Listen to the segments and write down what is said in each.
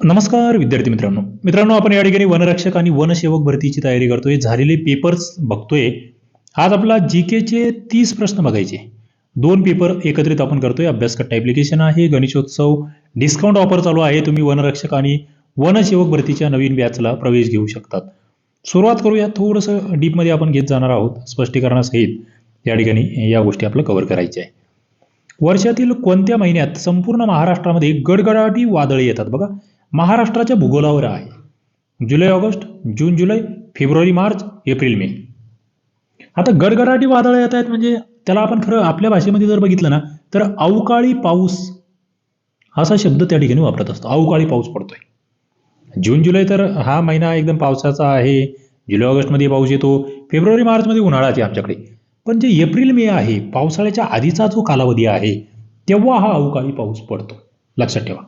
नमस्कार विद्यार्थी मित्रांनो. मित्रांनो आपण या ठिकाणी वनरक्षक आणि वनसेवक भरतीची तयारी करतोय. झालेले पेपर्स बघतोय. आज आपला जी केचे तीस प्रश्न बघायचे. दोन पेपर एकत्रित आपण करतोय. अभ्यासकट्टा ॲप्लिकेशन आहे गणेशोत्सव डिस्काउंट ऑफर चालू आहे. तुम्ही वनरक्षक आणि वनसेवक भरतीच्या नवीन बॅचला प्रवेश घेऊ शकतात. सुरुवात करूया. थोडंसं डीपमध्ये आपण घेत जाणार आहोत. स्पष्टीकरणासहित या ठिकाणी या गोष्टी आपलं कव्हर करायच्या आहे. वर्षातील कोणत्या महिन्यात संपूर्ण महाराष्ट्रामध्ये गडगडाटी वादळे येतात? बघा. महाराष्ट्राच्या भूगोलावर आहे. जुलै ऑगस्ट जून जुलै फेब्रुवारी मार्च एप्रिल मे. आता गडगडाटी वादळं येत आहेत म्हणजे त्याला आपण खरं आपल्या भाषेमध्ये जर बघितलं ना तर अवकाळी पाऊस असा शब्द त्या ठिकाणी वापरत असतो. अवकाळी पाऊस पडतोय. जून जुलै तर हा महिना एकदम पावसाचा आहे. जुलै ऑगस्टमध्ये पाऊस येतो. फेब्रुवारी मार्चमध्ये उन्हाळा येते आमच्याकडे. पण जे एप्रिल मे आहे पावसाळ्याच्या आधीचा जो कालावधी आहे तेव्हा हा अवकाळी पाऊस पडतो. लक्षात ठेवा.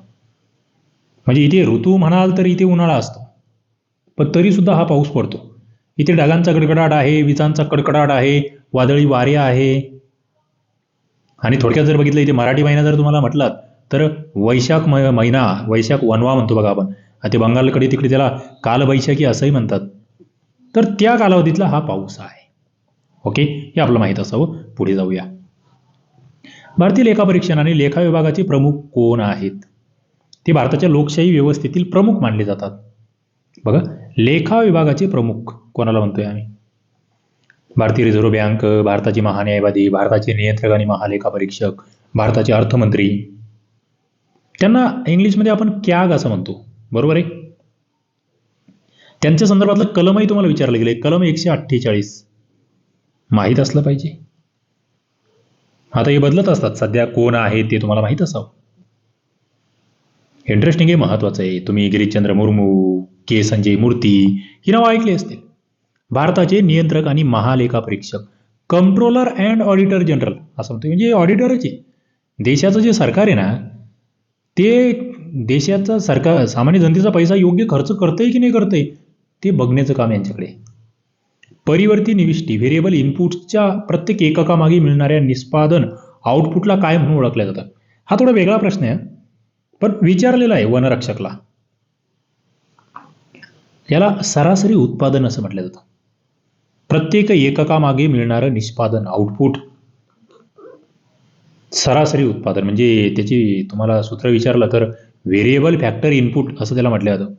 म्हणजे इथे ऋतू म्हणाल तर इथे उन्हाळा असतो. पण तरी सुद्धा हा पाऊस पडतो. इथे ढगांचा गडगडाट आहे विजांचा कडकडाट आहे वादळी वारे आहे. आणि थोडक्यात जर बघितलं इथे मराठी महिना जर तुम्हाला म्हटलात तर वैशाख म- महिना वैशाख वनवा म्हणतो बघा आपण. आणि ते बंगालकडे तिकडे त्याला कालवैशाखी असंही म्हणतात. तर त्या कालावधीतला हा पाऊस आहे. ओके? हे आपलं माहीत असावं. पुढे जाऊया. भारतीय लेखा परीक्षण आणि लेखा विभागाचे प्रमुख कोण आहेत? ते भारताच्या लोकशाही व्यवस्थेतील प्रमुख मानले जातात. बघा लेखा विभागाचे प्रमुख कोणाला म्हणतोय आम्ही? भारतीय रिझर्व्ह बँक भारताचे महान्यायवादी भारताचे नियंत्रक आणि महालेखा परीक्षक भारताचे अर्थमंत्री. त्यांना इंग्लिशमध्ये आपण कॅग असं म्हणतो. बरोबर आहे? त्यांच्या संदर्भातलं कलमही तुम्हाला विचारलं गेलं कलम एकशे अठ्ठेचाळीस. माहीत असलं पाहिजे. आता हे बदलत असतात. सध्या कोण आहे ते तुम्हाला माहीत असावं. इंटरेस्टिंग आहे महत्वाचं आहे. तुम्ही गिरीशचंद्र मुर्मू के. संजय मूर्ती ही नावं ऐकली असतील. भारताचे नियंत्रक आणि महालेखा परीक्षक कंट्रोलर अँड ऑडिटर जनरल असं म्हणतो. म्हणजे ऑडिटरच आहे. देशाचं जे सरकार आहे ना ते देशाचा सरकार सामान्य जनतेचा पैसा योग्य खर्च करतंय की नाही करतंय ते बघण्याचं काम यांच्याकडे. परिवर्ती निविष्टी व्हेरिएबल इनपुट्सच्या प्रत्येक एककामागे मिळणाऱ्या निष्पादन आउटपुटला काय म्हणून ओळखल्या जातं हा थोडा वेगळा प्रश्न आहे. पण विचारलेलं आहे वनरक्षकला. याला सरासरी उत्पादन असं म्हटलं जातं. प्रत्येक एककामागे मिळणारं निष्पादन आउटपुट सरासरी उत्पादन म्हणजे त्याची तुम्हाला सूत्र विचारलं तर व्हेरिएबल फॅक्टर इनपुट असं त्याला म्हटलं जातं.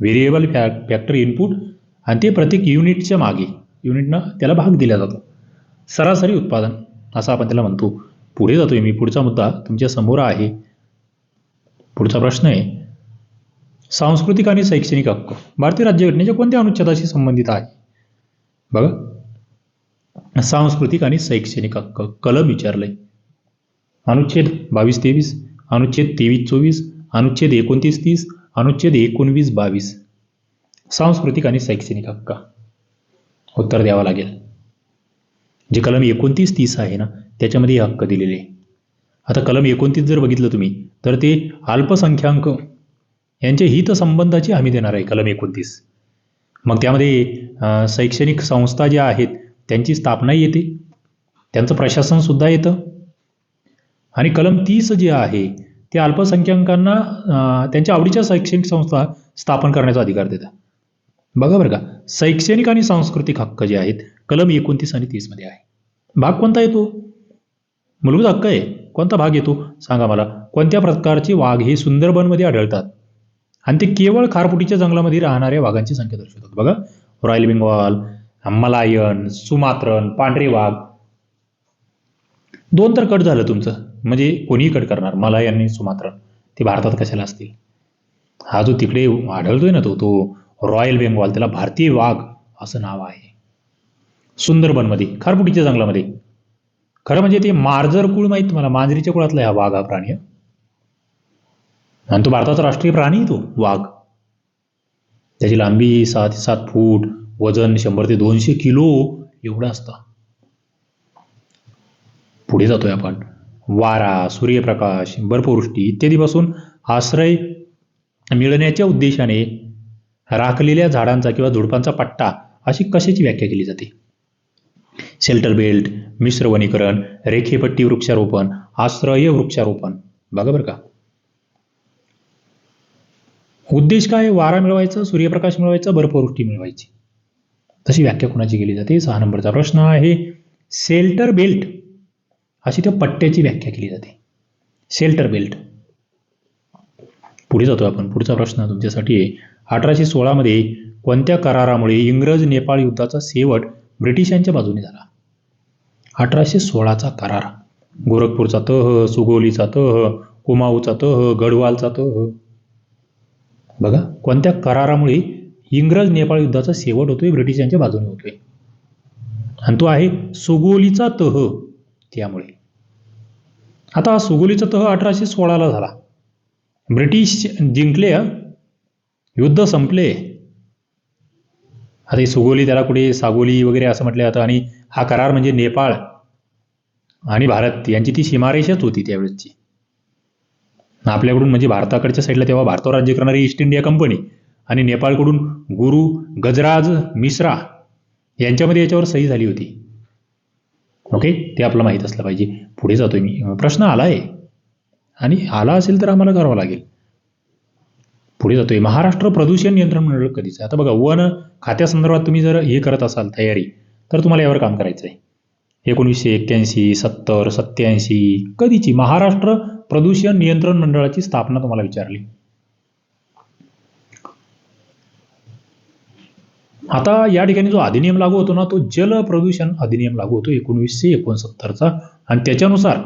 व्हेरिएबल फॅ फॅक्टर इनपुट आणि ते प्रत्येक युनिटच्या मागे युनिटनं त्याला भाग दिला जातो. सरासरी उत्पादन असं आपण त्याला म्हणतो. पुढे जातोय मी पुढचा मुद्दा तुमच्यासमोर आहे. पुढचा प्रश्न आहे. सांस्कृतिक आणि शैक्षणिक हक्क. भारतीय राज्यघटनेच्या कोणत्या अनुच्छेदाशी संबंधित आहे? बघा. सांस्कृतिक आणि शैक्षणिक हक्क. कलम विचारलंय. अनुच्छेद बावीस तेवीस अनुच्छेद तेवीस चोवीस अनुच्छेद एकोणतीस तीस अनुच्छेद एकोणवीस बावीस. सांस्कृतिक आणि शैक्षणिक हक्क. उत्तर द्यावं लागेल. जे कलम एकोणतीस तीस आहे ना त्याच्यामध्ये हे हक्क दिलेले आहे. आता कलम एकोणतीस जर बघितलं तुम्ही तर ते अल्पसंख्याक यांच्या हितसंबंधाची हमी देणार आहे कलम एकोणतीस. मग त्यामध्ये शैक्षणिक संस्था ज्या आहेत त्यांची स्थापनाही येते त्यांचं प्रशासनसुद्धा येतं. आणि कलम तीस जे आहे ते अल्पसंख्याकांना त्यांच्या आवडीच्या शैक्षणिक संस्था स्थापन करण्याचा अधिकार देतात. बघा बरं का शैक्षणिक आणि सांस्कृतिक हक्क जे आहेत कलम एकोणतीस आणि तीसमध्ये आहे. भाग कोणता येतो? मूलभूत हक्क आहे. कोणता भाग येतो? सांगा मला. कोणत्या प्रकारचे वाघ हे सुंदरबनमध्ये आढळतात? आणि ते केवळ खारपुटीच्या जंगलामध्ये राहणाऱ्या वाघांची संख्या दर्शवतात. बघा. रॉयल बेंगॉल मलायन सुमात्रन पांढरे वाघ. दोन तर कट झालं तुमचं. म्हणजे कोणीही कट करणार. मलायन आणि सुमात्रन. ते भारतात कशाला असतील? हा जो तिकडे आढळतोय ना तो तो रॉयल बेंगॉल त्याला भारतीय वाघ असं नाव आहे. सुंदरबनमध्ये खारपुटीच्या जंगलामध्ये. खरं म्हणजे ते मार्जर कुळ माहीत तुम्हाला मांजरीच्या कुळातला हा वाघ हा प्राणी आहे. आणि तो भारताचा राष्ट्रीय प्राणी तो वाघ. त्याची लांबी सहा ते सात फूट वजन शंभर ते दोनशे किलो एवढं असतं. पुढे जातोय आपण. वारा सूर्यप्रकाश बर्फवृष्टी इत्यादीपासून आश्रय मिळण्याच्या उद्देशाने राखलेल्या झाडांचा किंवा झुडपांचा पट्टा अशी कशाची व्याख्या केली जाते? शेल्टर बेल्ट मिश्र वनीकरण रेखेपट्टी वृक्षारोपण आश्रय वृक्षारोपण. बघा बरं का. उद्देश काय? वारा मिळवायचा सूर्यप्रकाश मिळवायचा बर्फवृष्टी मिळवायची. तशी व्याख्या कोणाची केली जाते? सहा नंबरचा प्रश्न आहे. सेल्टर बेल्ट अशी त्या पट्ट्याची व्याख्या केली जाते. सेल्टर बेल्ट पुढे जातो आपण. पुढचा प्रश्न तुमच्यासाठी आहे. अठराशे सोळामध्ये कोणत्या करारामुळे इंग्रज नेपाळ युद्धाचा शेवट ब्रिटिशांच्या बाजूने झाला. अठराशे सोळाचा करार. गोरखपूरचा तह सुगोलीचा तह कुमाऊचा तह गढवालचा तह. बघा कोणत्या करारामुळे इंग्रज नेपाळ युद्धाचा शेवट होतोय ब्रिटिशांच्या बाजूने होतोय. आणि तो आहे सुगोलीचा तह त्यामुळे. आता हा सुगोलीचा तह अठराशे सोळाला झाला. ब्रिटिश जिंकले हं. युद्ध संपले. आता हे सुगोली त्याला कुठे सागोली वगैरे असं म्हटलं जातं. आणि हा करार म्हणजे नेपाळ आणि भारत यांची ती सीमारेषच होती त्यावेळेसची. आपल्याकडून म्हणजे भारताकडच्या साईडला तेव्हा भारतावर राज्य करणारी ईस्ट इंडिया कंपनी आणि नेपाळकडून गुरु गजराज मिश्रा यांच्यामध्ये याच्यावर सही झाली होती. ओके ते आपलं माहीत असलं पाहिजे. पुढे जातोय मी. प्रश्न आला आहे आणि आला असेल तर आम्हाला करावं लागेल. पुढे जातोय. महाराष्ट्र प्रदूषण नियंत्रण मंडळ कधीच आता बघा वन खात्यासंदर्भात तुम्ही जर हे करत असाल तयारी तर तुम्हाला यावर काम करायचं आहे एकोणीसशे एक्क्याऐंशी सत्तर सत्याऐंशी कधीची? महाराष्ट्र प्रदूषण नियंत्रण मंडळाची स्थापना तुम्हाला विचारली. आता या ठिकाणी जो अधिनियम लागू होतो ना तो जल प्रदूषण अधिनियम लागू होतो एकोणीसशे एकोणसत्तरचा. आणि त्याच्यानुसार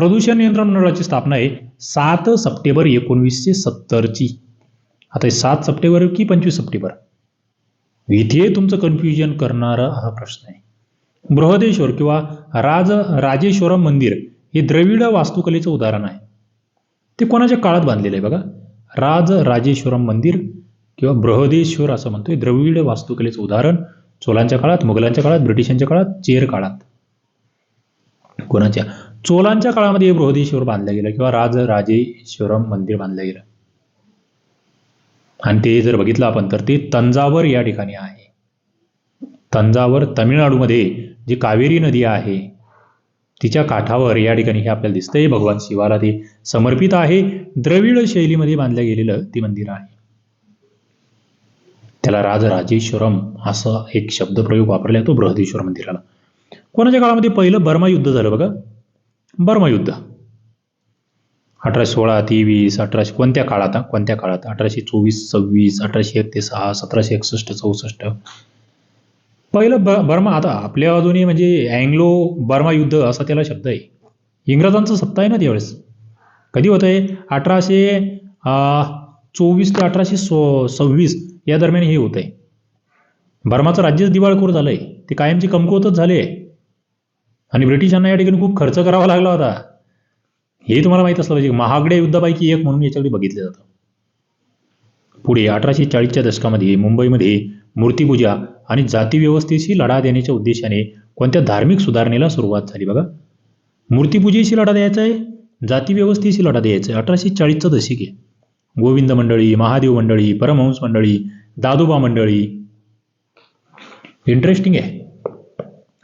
प्रदूषण नियंत्रण मंडळाची स्थापना आहे सात सप्टेंबर एकोणवीसशे सत्तरची. आता हे सात सप्टेंबर की पंचवीस सप्टेंबर? इथे तुमचं कन्फ्युजन करणारा हा प्रश्न आहे. बृहदेश्वर किंवा राज राजेश्वरम मंदिर हे द्रविड वास्तुकलेचं उदाहरण आहे. ते कोणाच्या काळात बांधलेलं आहे बघा? राज राजेश्वरम मंदिर किंवा बृहदेश्वर असं म्हणतोय. द्रविड वास्तुकलेचं उदाहरण चोलांच्या काळात मुघलांच्या काळात ब्रिटिशांच्या काळात चेर काळात. कोणाच्या? चोलांच्या काळामध्ये हे बृहदेश्वर बांधलं गेलं किंवा राज राजेश्वरम मंदिर बांधलं गेलं. आणि ते जर बघितलं आपण तर ते तंजावर या ठिकाणी आहे. तंजावर तमिळनाडूमध्ये जी कावेरी नदी आहे तिच्या काठावर या ठिकाणी हे आपल्याला दिसतंय. भगवान शिवाला ते समर्पित आहे. द्रविड शैलीमध्ये बांधलं गेलेलं ते मंदिर आहे. त्याला राजराजेश्वरम असा एक शब्दप्रयोग वापरला तो बृहदेश्वर मंदिराला. कोणाच्या काळामध्ये पहिलं बर्मा युद्ध झालं बघा? बर्मा युद्ध. अठराशे सोळा तेवीस अठराशे कोणत्या काळात कोणत्या काळात? अठराशे चोवीस सव्वीस अठराशे एक ते सहा सतराशे एकसष्ट चौसष्ट. पहिलं ब बर्मा आता आपल्या बाजूने म्हणजे अँग्लो बर्मा युद्ध असा त्याला शब्द आहे. इंग्रजांचं सत्ता आहे ना त्यावेळेस. कधी होतं आहे अठराशे चोवीस ते अठराशे सो सव्वीस या दरम्यान हे होतं आहे बर्माचं राज्यच दिवाळखोर झालं आहे ते कायमची कमकुवतच झाले आहे. आणि ब्रिटिशांना या ठिकाणी खूप खर्च करावा लागला होता. हे तुम्हाला माहीत असलं पाहिजे. महागड्या युद्धापैकी एक म्हणून याच्याकडे बघितलं जातं. पुढे अठराशे चाळीसच्या दशकामध्ये मुंबईमध्ये मूर्तिपूजा आणि जातीव्यवस्थेशी लढा देण्याच्या उद्देशाने कोणत्या धार्मिक सुधारणेला सुरुवात झाली? बघा. मूर्तिपूजेशी लढा द्यायचा आहे जातीव्यवस्थेशी लढा द्यायचा आहे. अठराशे चाळीसचं दशक आहे. गोविंद मंडळी महादेव मंडळी परमहंस मंडळी दादोबा मंडळी. इंटरेस्टिंग आहे.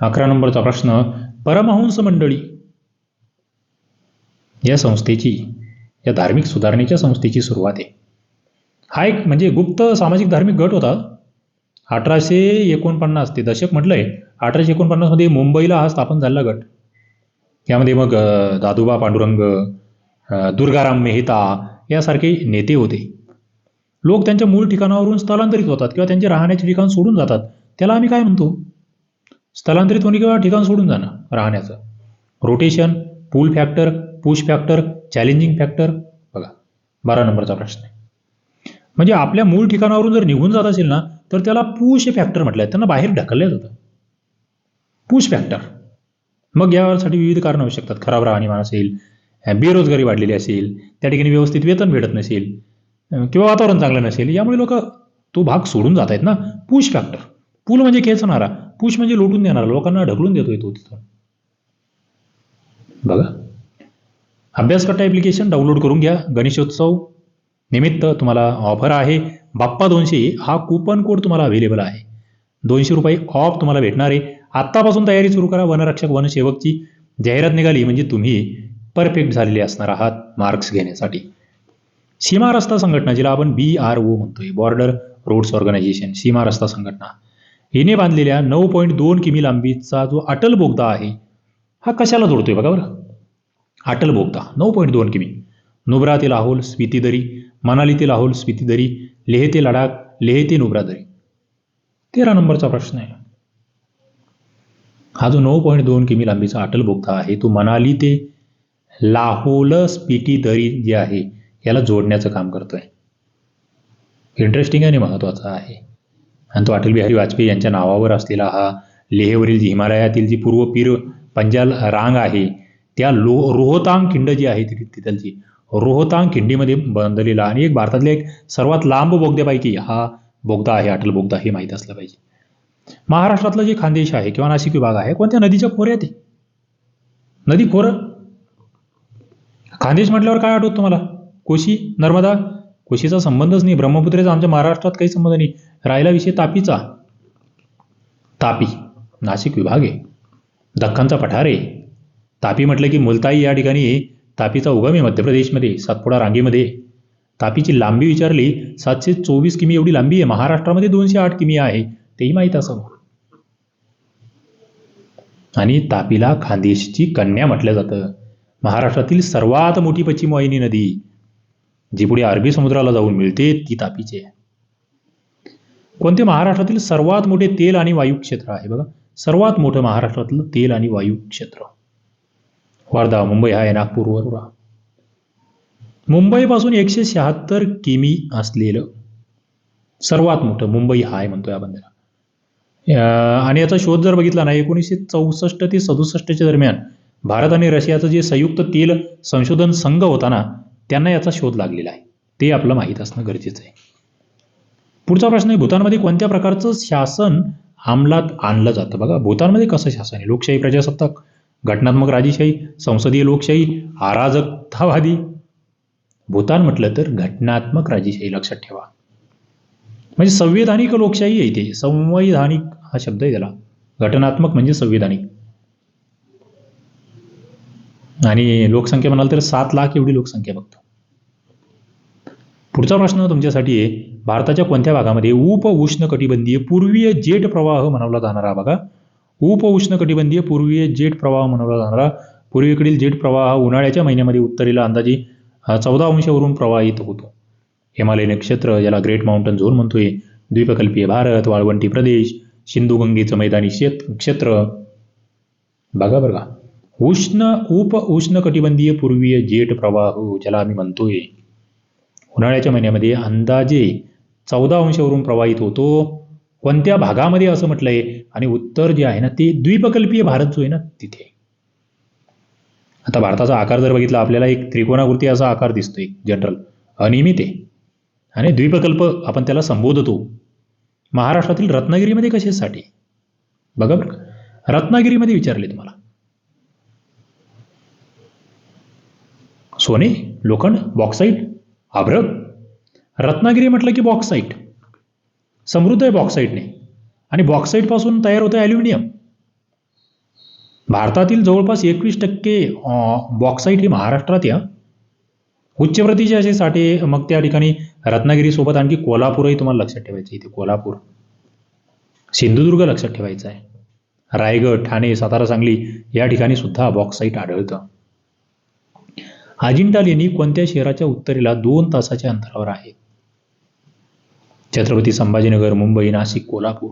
अकरा नंबरचा प्रश्न परमहंस मंडळी. या संस्थेची या धार्मिक सुधारणेच्या संस्थेची सुरुवात आहे. हा एक म्हणजे गुप्त सामाजिक धार्मिक गट होता. अठराशे एकोणपन्नास ते दशक म्हटलंय अठराशे एकोणपन्नासमध्ये मुंबईला हा स्थापन झालेला गट. यामध्ये मग दादोबा पांडुरंग दुर्गाराम मेहता यासारखे नेते होते. लोक त्यांच्या मूळ ठिकाणावरून स्थलांतरित होतात किंवा त्यांचे राहण्याचे ठिकाण सोडून जातात. त्याला आम्ही काय म्हणतो? स्थलांतरित होणे किंवा ठिकाण सोडून जाणं राहण्याचं. Rotation pull factor push factor challenging factor बघा बारा नंबरचा प्रश्न आहे. म्हणजे आपल्या मूळ ठिकाणावरून जर निघून जात असेल ना तर त्याला पुश फॅक्टर म्हटलं आहे त्यांना बाहेर ढकललं जातं. पुश फॅक्टर मग यासाठी विविध कारणं होऊ शकतात खराब राहणीमान असेल बेरोजगारी वाढलेली असेल त्या ठिकाणी व्यवस्थित वेतन भेटत नसेल किंवा वातावरण चांगलं नसेल यामुळे लोक तो भाग सोडून जात आहेत ना. पुश फॅक्टर पूल म्हणजे खेचणारा. पुश म्हणजे लुटून देणार लोकांना ढकलून देतोय तो तिथं. बघा. अभ्यासकट्टा ॲप्लिकेशन डाउनलोड करून घ्या. गणेशोत्सव निमित्त तुम्हाला ऑफर आहे. बाप्पा दोनशे हा कुपन कोड तुम्हाला अवेलेबल आहे. दोनशे रुपये ऑफ तुम्हाला भेटणार आहे. आत्तापासून तयारी सुरू करा. वनरक्षक वनसेवकची जाहिरात निघाली म्हणजे तुम्ही परफेक्ट झालेले असणार आहात मार्क्स घेण्यासाठी. सीमा रस्ता संघटना जिला आपण बी आर ओ म्हणतोय. बॉर्डर रोड्स ऑर्गनायझेशन सीमा रस्ता संघटना. हिने बांधलेल्या नऊ पॉईंट दोन किमी लांबीचा जो अटल बोगदा आहे हा कशाला जोडतोय बघा बरं? अटल बोगदा नऊ पॉईंट दोन किमी. नुब्रा ते लाहोल स्पिती दरी. मनाली ते लाहोल स्पिती दरी. लेह ते लडाख लेह ते नुब्रा दरी. तेरा नंबरचा प्रश्न आहे. हा जो नऊ पॉईंट दोन किमी लांबीचा अटल बोगदा आहे तो मनाली ते लाहोल स्पिटी दरी जे आहे याला जोडण्याचं काम करतोय. इंटरेस्टिंग आणि महत्वाचं आहे. आणि तो अटल बिहारी वाजपेयी यांच्या नावावर असलेला हा लेहवरील जी हिमालयातील जी पूर्व पीर पंजाल रांग आहे त्या लो रोहतांग खिंड जी आहे ति- तिथलची रोहतांग खिंडीमध्ये बांधलेला आणि एक भारतातल्या एक सर्वात लांब बोगद्यापैकी हा बोगदा आहे अटल बोगदा हे माहीत असलं पाहिजे. महाराष्ट्रातलं जे खानदेश आहे किंवा नाशिक विभाग आहे कोणत्या नदीच्या खोऱ्यात आहे नदी खोरं? खानदेश म्हटल्यावर काय आठवत तुम्हाला? कोशी? नर्मदा? कोशीचा संबंधच नाही. ब्रह्मपुत्रेचा आमच्या महाराष्ट्रात काही संबंध नाही. राहिला विषय तापीचा. तापी नाशिक विभाग. आहे दख्खनचा पठार. आहे तापी म्हटलं की मुलताई या ठिकाणी तापीचा उगम आहे मध्य प्रदेशमध्ये सातपुडा रांगेमध्ये. तापीची लांबी विचारली सातशे चोवीस किमी एवढी लांबी आहे. महाराष्ट्रामध्ये दोनशे आठ किमी आहे. तेही माहीत असावं. आणि तापीला खानदेशची कन्या म्हटलं जातं. महाराष्ट्रातील सर्वात मोठी पश्चिम वाहिनी नदी जी पुढे अरबी समुद्राला जाऊन मिळते ती तापीची आहे. कोणते महाराष्ट्रातील सर्वात मोठे तेल आणि वायू क्षेत्र आहे? बघा सर्वात मोठं महाराष्ट्रातलं तेल आणि वायू क्षेत्र. वर्धा मुंबई आहे नागपूर वरोरा मुंबईपासून एकशे शहात्तर किमी असलेलं सर्वात मोठं मुंबई हा आहे म्हणतोय आपण आणि याचा शोध जर बघितला ना एकोणीसशे चौसष्ट ते सदुसष्टच्या दरम्यान भारत आणि रशियाचं जे संयुक्त तेल संशोधन संघ होता ना त्यांना याचा शोध लागलेला आहे. ते आपलं माहीत असणं गरजेचं आहे. पुढचा प्रश्न आहे भूतानमध्ये कोणत्या प्रकारचं शासन अंमलात आणलं जातं? बघा भूतानमध्ये कसं शासन आहे? लोकशाही प्रजासत्ताक घटनात्मक राजेशाही संसदीय लोकशाही अराजकतावादी. भूतान म्हटलं तर घटनात्मक राजेशाही लक्षात ठेवा. म्हणजे संवैधानिक लोकशाही आहे ते संवैधानिक हा शब्द आहे त्याला. घटनात्मक म्हणजे संविधानिक. आणि लोकसंख्या म्हणाल तर सात लाख एवढी लोकसंख्या बघतो. पुढचा प्रश्न तुमच्यासाठी आहे. भारताच्या कोणत्या भागामध्ये उप उष्ण कटिबंधीय पूर्वीय जेट प्रवाह म्हणवला जाणारा? बघा. उप उष्ण कटिबंधीय पूर्वीय जेट प्रवाह म्हणवला जाणारा. पूर्वेकडील जेट प्रवाह उन्हाळ्याच्या महिन्यामध्ये उत्तरेला अंदाजे चौदा अंशावरून प्रवाहित होतो. हिमालयीन नक्षत्र ज्याला ग्रेट माउंटन झोन म्हणतोय. द्वीपकल्पीय भारत वाळवंटी प्रदेश सिंधू गंगेचं मैदानी शेत क्षेत्र. बघा बघा का. उष्ण उप उष्णकटिबंधीय पूर्वीय जेट प्रवाह ज्याला आम्ही म्हणतोय. उन्हाळ्याच्या महिन्यामध्ये अंदाजे चौदा अंशावरून प्रवाहित होतो. कोणत्या भागामध्ये असं म्हटलंय? आणि उत्तर जे आहे ना ते द्वीपकल्पीय भारत जो आहे ना तिथे. आता भारताचा आकार जर बघितला आपल्याला एक त्रिकोणाकृती असा आकार दिसतोय जनरल अनियमित आहे. आणि द्वीपकल्प आपण त्याला संबोधतो. महाराष्ट्रातील रत्नागिरीमध्ये कशासाठी? बघा बरं. रत्नागिरीमध्ये विचारले तुम्हाला. सोने लोखंड बॉक्साईट अभ्रक? रत्नागिरी म्हटलं की बॉक्साईट समृद्ध आहे बॉक्साईटने आणि बॉक्साईटपासून तयार होतं ॲल्युमिनियम भारतातील जवळपास एकवीस टक्के बॉक्साईट ही महाराष्ट्रात या. उच्च प्रतीचे असे साठे मग त्या ठिकाणी रत्नागिरीसोबत आणखी कोल्हापूरही तुम्हाला लक्षात ठेवायचं इथे कोल्हापूर. सिंधुदुर्ग लक्षात ठेवायचा आहे. रायगड ठाणे सातारा सांगली या ठिकाणी सुद्धा बॉक्साईट आढळतं. अजिंठा लेणी कोणत्या शहराच्या उत्तरेला दोन तासाच्या अंतरावर आहे? छत्रपती संभाजीनगर मुंबई नाशिक कोल्हापूर.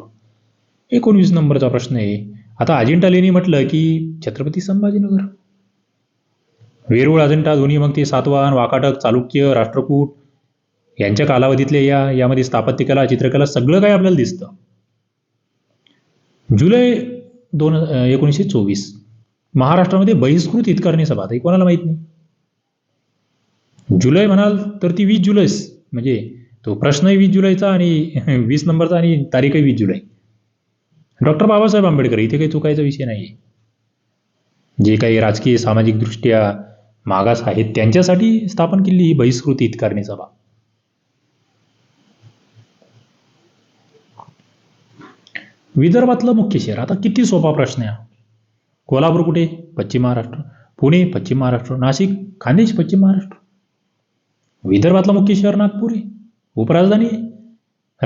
एकोणवीस नंबरचा प्रश्न आहे. आता अजिंठा लेणी म्हटलं की छत्रपती संभाजीनगर. वेरूळ अजिंठा दोन्ही मग ते सातवाहन वाकाटक चालुक्य राष्ट्रकूट यांच्या कालावधीतले या यामध्ये स्थापत्यकला चित्रकला सगळं काही आपल्याला दिसतं. जुलै दोन एकोणीसशे चोवीस. महाराष्ट्रामध्ये बहिष्कृत हितकारणी सभा. आता कोणाला माहीत नाही? जुलै म्हणाल तर ती वीस जुलैस म्हणजे तो प्रश्नही वीस जुलैचा आणि वीस नंबरचा आणि तारीखही वीस जुलै. डॉक्टर बाबासाहेब आंबेडकर इथे काही चुकायचा विषय नाही जे काही राजकीय सामाजिकदृष्ट्या मागास आहेत त्यांच्यासाठी स्थापन केलेली ही बहिष्कृत हितकारणी सभा. विदर्भातलं मुख्य शहर आता किती सोपा प्रश्न आहे कोल्हापूर कुठे? पश्चिम महाराष्ट्र. पुणे पश्चिम महाराष्ट्र. नाशिक खानदेश पश्चिम महाराष्ट्र. विदर्भातलं मुख्य शहर नागपूर आहे. उपराजधानी आहे.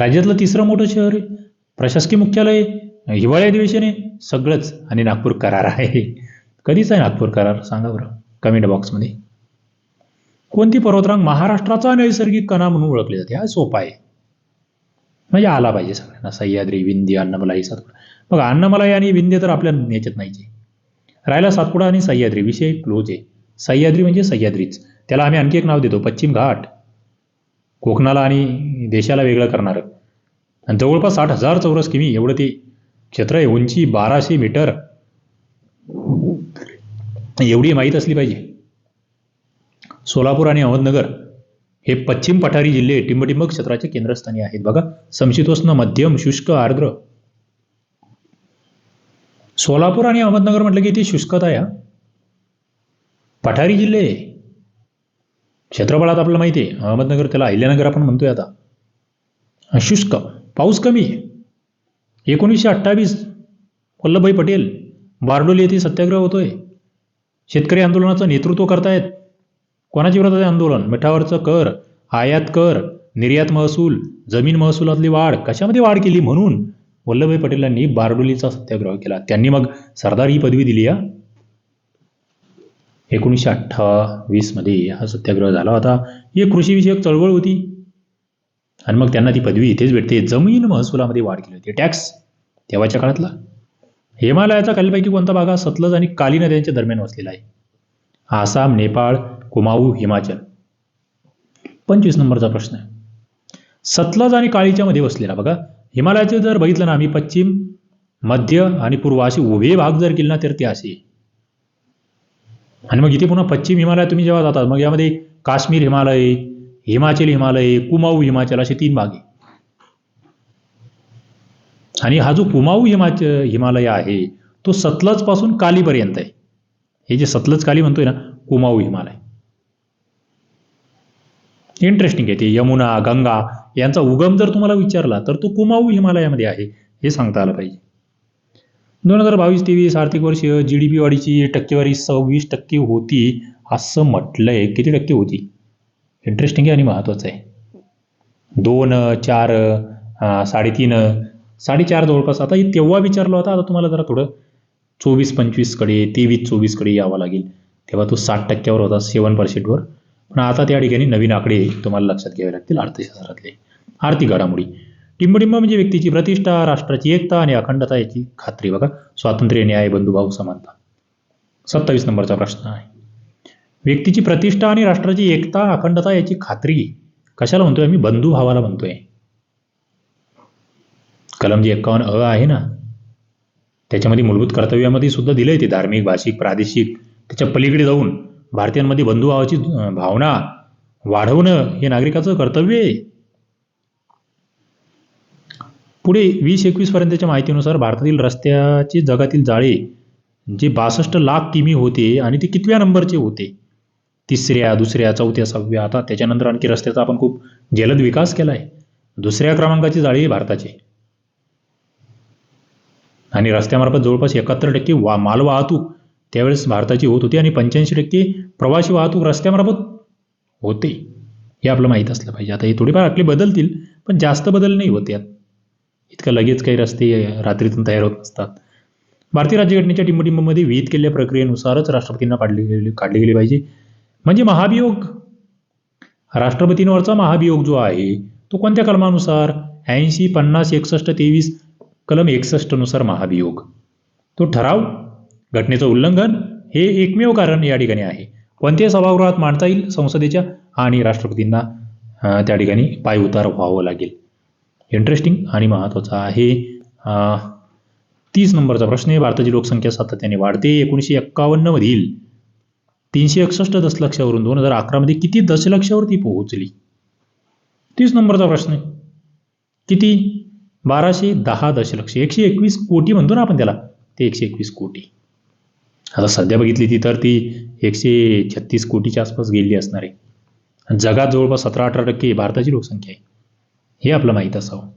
राज्यातलं तिसरं मोठं शहर आहे. प्रशासकीय मुख्यालय हिवाळी अधिवेशन आहे. सगळंच. आणि नागपूर करार आहे. कधीच आहे नागपूर करार. सांगा बरं. कमेंट बॉक्समध्ये. कोणती पर्वतरांग महाराष्ट्राचा नैसर्गिक कणा म्हणून ओळखली जाते? हा सोपा आहे. म्हणजे आला पाहिजे सगळ्यांना. सह्याद्री विंध्य अन्नमलाई सातपुडा. बघा अन्नमलाई आणि विंध्य तर आपल्या याच्यात नाहीचे राहिला सातपुडा आणि सह्याद्री. विषय क्लोज आहे. सह्याद्री म्हणजे सह्याद्रीच. त्याला आम्ही आणखी एक नाव देतो पश्चिम घाट. कोकणाला आणि देशाला वेगळं करणारं. आणि जवळपास साठ हजार चौरस किमी एवढं ते क्षेत्र आहे उंची बाराशे मीटर. एवढी माहीत असली पाहिजे. सोलापूर आणि अहमदनगर हे पश्चिम पठारी जिल्हे टिंबटिंब क्षेत्राचे केंद्रस्थानी आहेत. बघा समशीतोष्ण मध्यम शुष्क आर्द्र. सोलापूर आणि अहमदनगर म्हटलं की ती शुष्कता आहे पठारी जिल्हे क्षेत्रफळात आपल्याला माहिती आहे. अहमदनगर त्याला अहिल्यानगर आपण म्हणतोय आता. शुष्क. पाऊस कमी आहे. एकोणीसशे अठ्ठावीस वल्लभभाई पटेल बारडोली येथे सत्याग्रह होतोय. शेतकरी आंदोलनाचं नेतृत्व करतायत. कोणाच्या विरोधात आहे आंदोलन? मिठावरचं कर आयात कर निर्यात महसूल जमीन महसुलातली वाढ. कशामध्ये वाढ केली म्हणून वल्लभभाई पटेलांनी बारडोलीचा सत्याग्रह केला? त्यांनी मग सरदार ही पदवी दिली हा? एकोणीसशे अठ्ठावीसमध्ये हा सत्याग्रह झाला होता. ही कृषीविषयक चळवळ होती. आणि मग त्यांना ती पदवी इथेच भेटते. जमीन महसुलामध्ये वाढ केली होती. टॅक्स तेव्हाच्या काळातला. हिमालयाचा खालीपैकी कोणता भाग हा सतलज आणि काली नद्यांच्या दरम्यान वसलेला आहे. आसाम नेपाळ कुमाऊ हिमाचल. पंचवीस नंबरचा प्रश्न आहे. सतलज आणि काळीच्या मध्ये वसलेला बघा. हिमालयाचे जर बघितलं ना आम्ही पश्चिम मध्य आणि पूर्व असे उभे भाग जर केले ना तर ते असे. आणि मग इथे पुन्हा पश्चिम हिमालय तुम्ही जेव्हा जातात मग यामध्ये काश्मीर हिमालय हिमाचल हिमालय कुमाऊ हिमाचल असे तीन भाग आहे आणि हा जो कुमाऊ हिमाच हिमालय आहे तो सतलजपासून कालीपर्यंत आहे. हे जे सतलज काली म्हणतोय ना कुमाऊ हिमालय. इंटरेस्टिंग आहे ते. यमुना गंगा यांचा उगम जर तुम्हाला विचारला तर तो कुमाऊ हिमालयामध्ये आहे हे सांगता आलं पाहिजे. दोन हजार बावीस तेवीस आर्थिक वर्ष जी डी पी वाढीची टक्केवारी सव्वीस टक्के होती असं म्हटलंय. किती टक्के होती? इंटरेस्टिंग आहे आणि महत्त्वाचं आहे. दोन चार साडेतीन साडेचार जवळपास. आता तेव्हा विचारलं होता. आता तुम्हाला जरा थोडं चोवीस पंचवीसकडे तेवीस चोवीसकडे यावं लागेल. तेव्हा तो साठ टक्क्यावर होता सेवन पर्सेंटवर. पण आता त्या ठिकाणी नवीन आकडे तुम्हाला लक्षात घ्यावे लागतील अर्थशास्त्रातले आर्थिक घडामोडी. टिंबटिंब म्हणजे व्यक्तीची प्रतिष्ठा राष्ट्राची एकता आणि अखंडता याची खात्री. बघा स्वातंत्र्य न्याय बंधुभाव समानता. सत्तावीस नंबरचा प्रश्न आहे. व्यक्तीची प्रतिष्ठा आणि राष्ट्राची एकता अखंडता याची खात्री. कशाला म्हणतोय आम्ही? बंधुभावाला म्हणतोय. कलम जे एक्कावन्न अ आहे ना त्याच्यामध्ये मूलभूत कर्तव्यामध्ये सुद्धा दिलंय ते धार्मिक भाषिक प्रादेशिक. त्याच्या पलीकडे जाऊन भारतीयांमध्ये बंधुभावाची भावना वाढवणं हे नागरिकाचं कर्तव्य आहे. पुढे वीस एकवीस पर्यंतच्या माहितीनुसार भारतातील रस्त्याचे जगातील जाळे जे बासष्ट लाख किमी होते आणि ते कितव्या नंबरचे होते? तिसऱ्या दुसऱ्या चौथ्या सहाव्या आता त्याच्यानंतर आणखी रस्त्याचा आपण खूप जलद विकास केला आहे दुसऱ्या क्रमांकाची जाळी आहे भारताची. आणि रस्त्यामार्फत जवळपास एकाहत्तर टक्के वा मालवाहतूक त्यावेळेस भारताची होत होती आणि पंच्याऐंशी टक्के प्रवासी वाहतूक रस्त्यामार्फत होते. हे आपलं माहीत असलं पाहिजे. आता हे थोडेफार आपले बदलतील पण जास्त बदल नाही होत यात. इतकं लगेच काही रस्ते रात्रीतून तयार होत नसतात. भारतीय राज्यघटनेच्या टिंबटिंबमध्ये विहित केलेल्या प्रक्रियेनुसारच राष्ट्रपतींना पाडली गेली काढली गेली पाहिजे. म्हणजे महाभियोग राष्ट्रपतींवरचा महाभियोग जो आहे तो कोणत्या कलमानुसार? ऐंशी पन्नास एकसष्ट तेवीस कलम एकसष्टनुसार महाभियोग. तो ठराव घटनेचं उल्लंघन हे एकमेव कारण या ठिकाणी आहे. कोणत्याही सभागृहात मांडता येईल संसदेच्या आणि राष्ट्रपतींना त्या ठिकाणी पायउतार व्हावं लागेल. इंटरेस्टिंग आणि महत्त्वाचा आहे. तीस नंबरचा प्रश्न आहे. भारताची लोकसंख्या सातत्याने वाढते. एकोणीसशे एक्कावन्नमधील तीनशे एकसष्ट दशलक्षावरून दोन हजार अकरामध्ये किती दशलक्षावरती पोहोचली? तीस नंबरचा प्रश्न आहे. किती? बाराशे दहा दशलक्ष. एकशे एकवीस कोटी म्हणतो ना आपण त्याला. ते एकशे एकवीस कोटी. आता सध्या बघितली ती तर ती एकशे छत्तीस कोटीच्या आसपास गेलेली असणार आहे. जगात जवळपास सतरा अठरा टक्के भारताची लोकसंख्या आहे. हे आपलं माहीत असावं.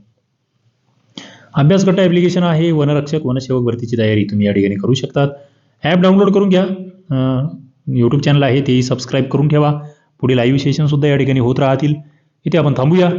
अभ्यास गट ॲप्लिकेशन आहे वनरक्षक वनसेवक भरतीची तयारी तुम्ही या ठिकाणी करू शकतात. ॲप डाउनलोड करून घ्या. यूट्यूब चॅनल आहे तेही सबस्क्राईब करून ठेवा. पुढे लाईव्ह सेशनसुद्धा या ठिकाणी होत राहतील. इथे आपण थांबूया.